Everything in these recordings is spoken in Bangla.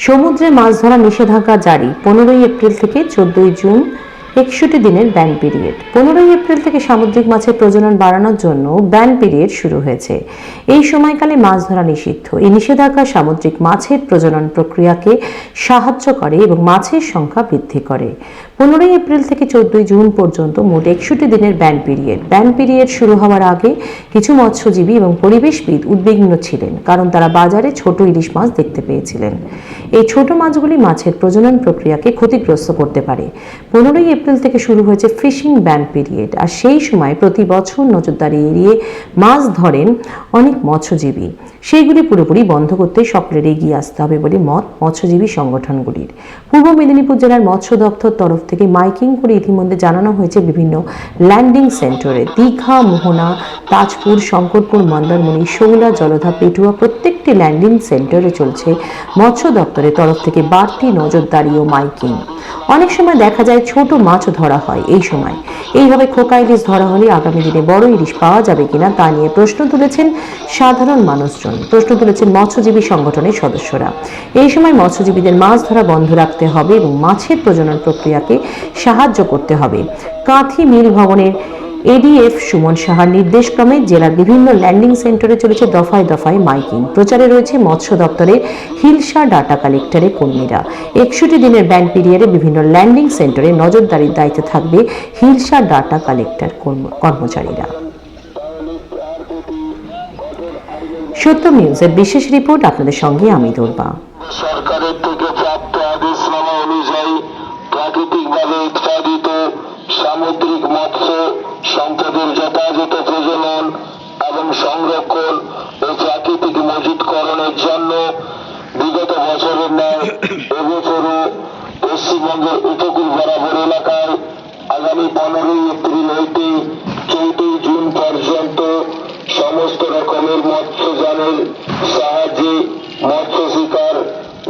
সমুদ্রে মাছ ধরা নিষেধাজ্ঞা জারি পনেরোই এপ্রিল থেকে চোদ্দই জুন একষট্টি দিনের ব্যান পিরিয়ড। পনেরোই এপ্রিল থেকে সামুদ্রিক মাছের প্রজনন বাড়ানোর জন্য ব্যান পিরিয়ড শুরু হয়েছে। এই সময়কালে মাছ ধরা নিষিদ্ধ। এই নিষেধাজ্ঞা সামুদ্রিক মাছের প্রজনন প্রক্রিয়াকে সাহায্য করে এবং মাছের সংখ্যা বৃদ্ধি করে। পনেরোই এপ্রিল থেকে চোদ্দই জুন পর্যন্ত মোট একষট্টি দিনের ব্যান পিরিয়ড। ব্যান পিরিয়ড শুরু হওয়ার আগে কিছু মৎস্যজীবী এবং পরিবেশবিদ উদ্বিগ্ন ছিলেন, কারণ তারা বাজারে ছোট ইলিশ মাছ দেখতে পেয়েছিলেন। এই ছোট মাছগুলি মাছের প্রজনন প্রক্রিয়াকে ক্ষতিগ্রস্ত করতে পারে। পনেরোই এপ্রিল থেকে শুরু হয়েছে ফিশিং ব্যান পিরিয়ড আর সেই সময় প্রতি বছর নজরদারি এড়িয়ে মাছ ধরেন অনেক মৎস্যজীবী। সেইগুলি পুরোপুরি বন্ধ করতে সকলের এগিয়ে আসতে হবে বলে মত মৎস্যজীবী সংগঠনগুলির। পূর্ব মেদিনীপুর জেলার মৎস্য দপ্তর তরফ থেকে মাইকিং করে ইতিমধ্যে জানানো হয়েছে বিভিন্ন ল্যান্ডিং সেন্টারে দীঘা, মোহনা, তাজপুর, শঙ্করপুর, মন্দারমণি, শৌলা, জলধা, পেটুয়া প্রত্যেকটি ল্যান্ডিং সেন্টারে চলছে মৎস্য দপ্তরের তরফ থেকে বাড়তি নজরদারি ও মাইকিং। অনেক সময় দেখা যায় ছোট মাছ ধরা হয় এই সময়। এইভাবে খোকা ইলিশ ধরা হলে আগামী দিনে বড় ইলিশ পাওয়া যাবে কিনা তা নিয়ে প্রশ্ন তুলেছেন সাধারণ মানুষজন। প্রশ্ন তুলেছেন মৎস্যজীবী সংগঠনের সদস্যরা। এই সময় মৎস্যজীবীদের মাছ ধরা বন্ধ রাখতে হবে এবং মাছের প্রজনন প্রক্রিয়াকে সাহায্য করতে হবে। কাঁথি মিল ভবনের এডিএফ সুমন সাহার নির্দেশক্রমে জেলার বিভিন্ন ল্যান্ডিং সেন্টারে চলেছে দফায় দফায় মাইকিং। প্রচারে রয়েছে মৎস্য দপ্তরের হিলসা ডাটা কালেক্টরের কর্মীরা। একষট্টি দিনের ব্যান পিরিয়ডে বিভিন্ন ল্যান্ডিং সেন্টারে নজরদারির দায়িত্বে থাকবে হিলসা ডাটা কালেক্টর কর্ম- কর্মচারীরা। সত্য নিউজের বিশেষ রিপোর্ট আপনাদের সঙ্গে আমি দুর্বা সরকারের থেকে প্রাপ্ত আদেশনামা অনুযায়ী প্রাকৃতিকভাবে উৎপাদিত সামুদ্রিক মৎস্য যথাযথ প্রজনন এবং সংরক্ষণ ও প্রাকৃতিক মজুতকরণের জন্য বিগত বছরের ন্যায় এবছরও পশ্চিমবঙ্গের উপকূল বরাবর এলাকায় আগামী পনেরোই এপ্রিল হইতে চৌদ্দই জুন পর্যন্ত সমস্ত রকমের মৎস্যযানের সাহায্যে মৎস্য শিকার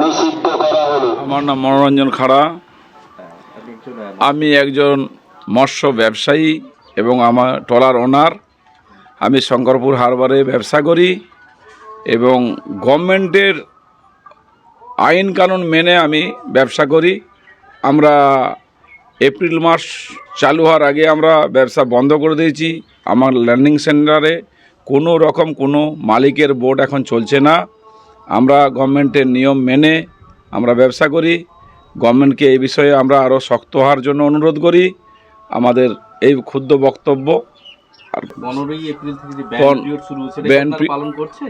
নিষিদ্ধ করা হলো। আমার নাম মনোরঞ্জন খাড়া। আমি একজন মৎস্য ব্যবসায়ী। এবং আমার ট্রলার ওনার, আমি শঙ্করপুর হারবারে ব্যবসা করি এবং গভর্নমেন্টের আইন কানুন মেনে আমি ব্যবসা করি। আমরা এপ্রিল মাস চালু হওয়ার আগে আমরা ব্যবসা বন্ধ করে দিয়েছি। আমার ল্যান্ডিং সেন্টারে কোনো রকম কোনো মালিকের বোর্ড এখন চলছে না। আমরা গভর্নমেন্টের নিয়ম মেনে আমরা ব্যবসা করি। গভর্নমেন্টকে এই বিষয়ে আমরা আরও শক্ত হওয়ার জন্য অনুরোধ করি। আমাদের এই ক্ষুদ্র বক্তব্য আর পনেরোই এপ্রিল থেকে যে ব্যান পিরিয়ড শুরু পালন করছে?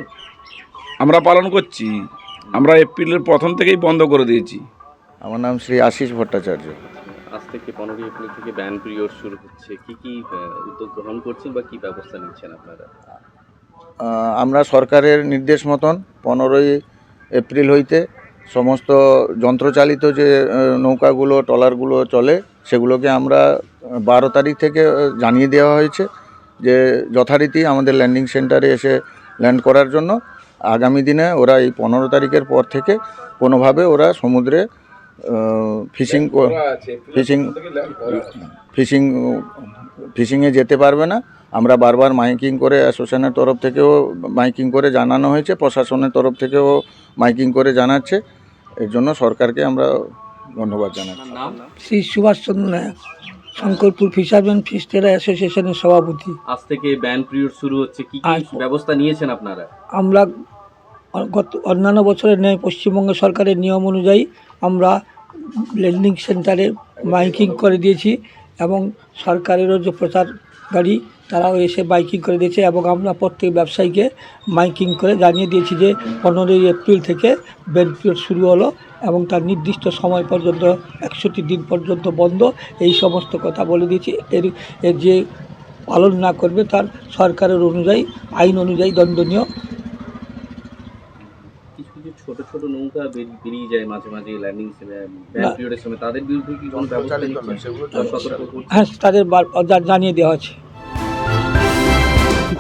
আমরা পালন করছি। আমরা এপ্রিলের প্রথম থেকেই বন্ধ করে দিয়েছি। আমার নাম শ্রী আশিস ভট্টাচার্য। আজ থেকে পনেরোই এপ্রিল থেকে ব্যান পিরিয়ড শুরু হচ্ছে। কি কি উদ্যোগ গ্রহণ করছেন বা কি ব্যবস্থা নিচ্ছেন আপনারা? আমরা সরকারের নির্দেশ মতন পনেরোই এপ্রিল হইতে সমস্ত যন্ত্রচালিত যে নৌকাগুলো ট্রলারগুলো চলে সেগুলোকে আমরা বারো তারিখ থেকে জানিয়ে দেওয়া হয়েছে যে যথারীতি আমাদের ল্যান্ডিং সেন্টারে এসে ল্যান্ড করার জন্য আগামী দিনে ওরা এই পনেরো তারিখের পর থেকে কোনোভাবে ওরা সমুদ্রে ফিশিং ফিশিং ফিশিং ফিশিংয়ে যেতে পারবে না। আমরা বারবার মাইকিং করে অ্যাসোসিয়েশনের তরফ থেকেও মাইকিং করে জানানো হয়েছে প্রশাসনের তরফ থেকেও মাইকিং করে জানাচ্ছে। এর জন্য সরকারকে আমরা ধন্যবাদ জানাচ্ছি। শ্রী সুভাষচন্দ্র নায়ক শঙ্করপুর ফিশারম্যান ফিস্টেরা অ্যাসোসিয়েশনের সভাপতি। আজ থেকে ব্যান পিরিয়ড শুরু হচ্ছে। কি কি ব্যবস্থা নিয়েছেন আপনারা? আমরা গত অন্যান্য বছরের ন্যায় পশ্চিমবঙ্গ সরকারের নিয়ম অনুযায়ী আমরা লেন্ডিং সেন্টারে মাইকিং করে দিয়েছি এবং সরকারেরও যে প্রচার গাড়ি তারাও এসে বাইকিং করে দিয়েছে এবং আমরা প্রত্যেক ব্যবসায়ীকে মাইকিং করে জানিয়ে দিয়েছি যে পনেরোই এপ্রিল থেকে ব্যান পিরিয়ড শুরু হলো এবং তার নির্দিষ্ট সময় পর্যন্ত একষট্টি দিন পর্যন্ত বন্ধ। এই সমস্ত কথা বলে দিয়েছি। এর এর যে পালন না করবে তার সরকারের অনুযায়ী আইন অনুযায়ী দণ্ডনীয়। কিছু কিছু ছোট ছোট নৌকা বেরিয়ে যায় মাঝে মাঝে ল্যান্ডিং পিরিয়ডের সময়। তাদের বিরুদ্ধে কি কোনো ব্যবস্থা নিচ্ছেন বা সতর্ক করছেন? হ্যাঁ তাদের জানিয়ে দেওয়া আছে